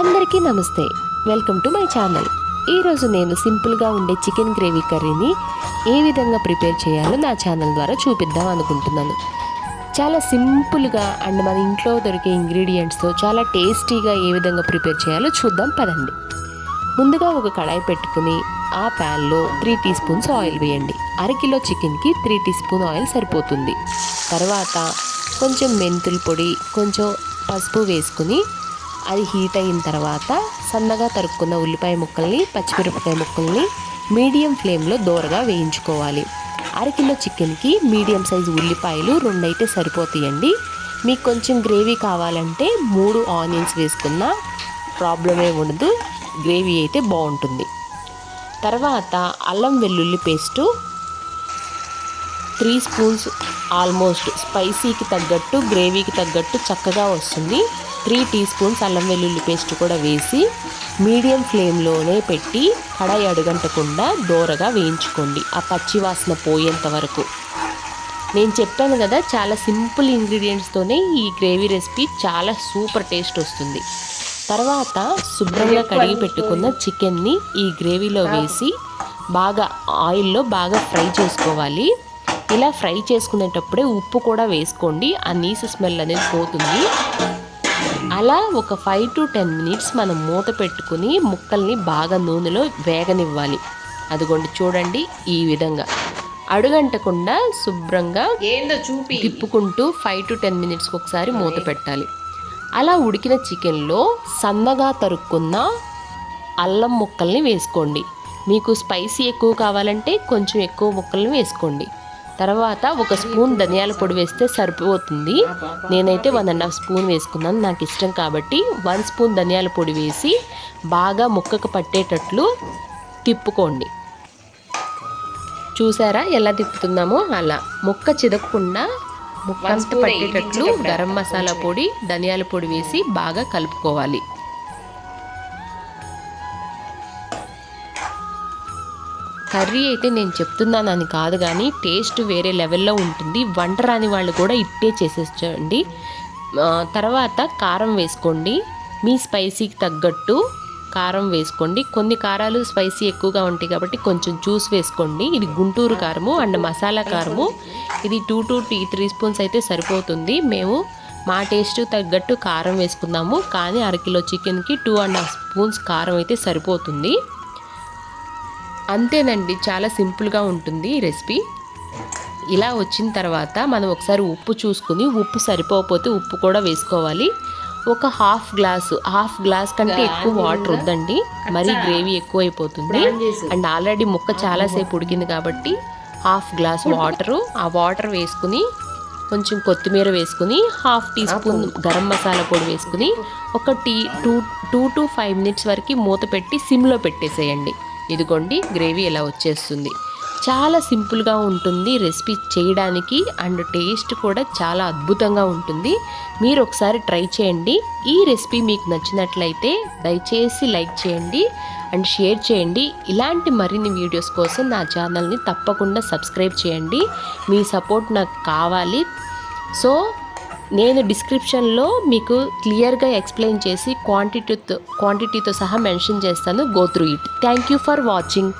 అందరికీ నమస్తే. Welcome to my channel. ఈరోజు నేను సింపుల్గా ఉండే చికెన్ గ్రేవీ కర్రీని ఏ విధంగా ప్రిపేర్ చేయాలో నా ఛానల్ ద్వారా చూపిద్దాం అనుకుంటున్నాను. చాలా సింపుల్గా అండ్ మన ఇంట్లో దొరికే ఇంగ్రీడియంట్స్తో చాలా టేస్టీగా ఏ విధంగా ప్రిపేర్ చేయాలో చూద్దాం పదండి. ముందుగా ఒక కడాయి పెట్టుకుని ఆ ప్యాన్లో త్రీ టీ స్పూన్స్ ఆయిల్ వేయండి. అరకిలో చికెన్కి త్రీ టీ స్పూన్ ఆయిల్ సరిపోతుంది. తర్వాత కొంచెం మెంతుల పొడి కొంచెం పసుపు వేసుకుని అది హీట్ అయిన తర్వాత సన్నగా తరుక్కున్న ఉల్లిపాయ ముక్కల్ని పచ్చిమిరపకాయ ముక్కల్ని మీడియం ఫ్లేమ్లో దోరగా వేయించుకోవాలి. అరకిలో చికెన్కి మీడియం సైజు ఉల్లిపాయలు రెండైతే సరిపోతాయండి. మీకు కొంచెం గ్రేవీ కావాలంటే మూడు ఆనియన్స్ వేసుకున్న ప్రాబ్లమే ఉండదు గ్రేవీ అయితే బాగుంటుంది. తర్వాత అల్లం వెల్లుల్లి పేస్టు త్రీ స్పూన్స్ ఆల్మోస్ట్ స్పైసీకి తగ్గట్టు గ్రేవీకి తగ్గట్టు చక్కగా వస్తుంది. త్రీ టీ స్పూన్స్ అల్లం వెల్లుల్లి పేస్ట్ కూడా వేసి మీడియం ఫ్లేమ్లోనే పెట్టి కడాయి అడుగంటకుండా దోరగా వేయించుకోండి. ఆ పచ్చి వాసన పోయేంత వరకు. నేను చెప్పాను కదా చాలా సింపుల్ ఇంగ్రీడియంట్స్తోనే ఈ గ్రేవీ రెసిపీ చాలా సూపర్ టేస్ట్ వస్తుంది. తర్వాత శుభ్రంగా కడిగి పెట్టుకున్న చికెన్ని ఈ గ్రేవీలో వేసి బాగా ఆయిల్లో బాగా ఫ్రై చేసుకోవాలి. ఇలా ఫ్రై చేసుకునేటప్పుడే ఉప్పు కూడా వేసుకోండి. ఆ నీసు స్మెల్ అనేది పోతుంది. అలా ఒక ఫైవ్ టు టెన్ మినిట్స్ మనం మూత పెట్టుకుని ముక్కల్ని బాగా నూనెలో వేగనివ్వాలి. అదిగోండి చూడండి ఈ విధంగా. అడుగంటకుండా శుభ్రంగా ఏందో చూపి. తిప్పుకుంటూ ఫైవ్ టు టెన్ మినిట్స్కి ఒకసారి మూత పెట్టాలి. అలా ఉడికిన చికెన్లో సన్నగా తరుక్కున్న అల్లం ముక్కల్ని వేసుకోండి. మీకు స్పైసీ ఎక్కువ కావాలంటే కొంచెం ఎక్కువ ముక్కల్ని వేసుకోండి. తర్వాత ఒక స్పూన్ ధనియాల పొడి వేస్తే సరిపోతుంది. నేనైతే వన్ అండ్ హాఫ్ స్పూన్ వేసుకున్నాను. నాకు ఇష్టం కాబట్టి వన్ స్పూన్ ధనియాల పొడి వేసి బాగా ముక్కకు పట్టేటట్లు తిప్పుకోండి. చూసారా ఎలా తిప్పుతున్నామో? అలా ముక్క చిదక్కుండా ముక్కంత పట్టేటట్లు గరం మసాలా పొడి ధనియాల పొడి వేసి బాగా కలుపుకోవాలి. కర్రీ అయితే నేను చెప్తున్నానని కాదు కానీ టేస్ట్ వేరే లెవెల్లో ఉంటుంది. వంట రాని వాళ్ళు కూడా ఇట్టే చేసేసండి తర్వాత కారం వేసుకోండి. మీ స్పైసీకి తగ్గట్టు కారం వేసుకోండి. కొన్ని కారాలు స్పైసీ ఎక్కువగా ఉంటాయి కాబట్టి కొంచెం జ్యూస్ వేసుకోండి. ఇది గుంటూరు కారము అండ్ మసాలా కారము. ఇది two to tea three spoons అయితే సరిపోతుంది. మేము మా టేస్ట్ తగ్గట్టు కారం వేసుకున్నాము. కానీ అరకిలో చికెన్కి టూ అండ్ హాఫ్ స్పూన్స్ కారం అయితే సరిపోతుంది. అంతేనండి చాలా సింపుల్గా ఉంటుంది ఈ రెసిపీ. ఇలా వచ్చిన తర్వాత మనం ఒకసారి ఉప్పు చూసుకుని ఉప్పు సరిపోకపోతే ఉప్పు కూడా వేసుకోవాలి. ఒక హాఫ్ గ్లాసు హాఫ్ గ్లాస్ కంటే ఎక్కువ వాటర్ వద్దండి. మరీ గ్రేవీ ఎక్కువ అయిపోతుంది అండ్ ఆల్రెడీ ముక్క చాలాసేపు ఉడికింది కాబట్టి హాఫ్ గ్లాస్ వాటరు. ఆ వాటర్ వేసుకుని కొంచెం కొత్తిమీర వేసుకుని half tea spoon garam masala పొడి వేసుకుని ఒక tea two two to five minutes వరకు మూత పెట్టి సిమ్లో పెట్టేసేయండి. ఇదిగోండి గ్రేవీ ఇలా వచ్చేస్తుంది. చాలా సింపుల్గా ఉంటుంది రెసిపీ చేయడానికి అండ్ టేస్ట్ కూడా చాలా అద్భుతంగా ఉంటుంది. మీరు ఒకసారి ట్రై చేయండి. ఈ రెసిపీ మీకు నచ్చినట్లయితే దయచేసి లైక్ చేయండి అండ్ షేర్ చేయండి. ఇలాంటి మరిన్ని వీడియోస్ కోసం నా ఛానల్ని తప్పకుండా సబ్స్క్రైబ్ చేయండి. మీ సపోర్ట్ నాకు కావాలి. సో నేను డిస్క్రిప్షన్లో మీకు క్లియర్గా ఎక్స్ప్లెయిన్ చేసి క్వాంటిటీతో క్వాంటిటీతో సహా మెన్షన్ చేస్తాను. Go through it. Thank you for watching.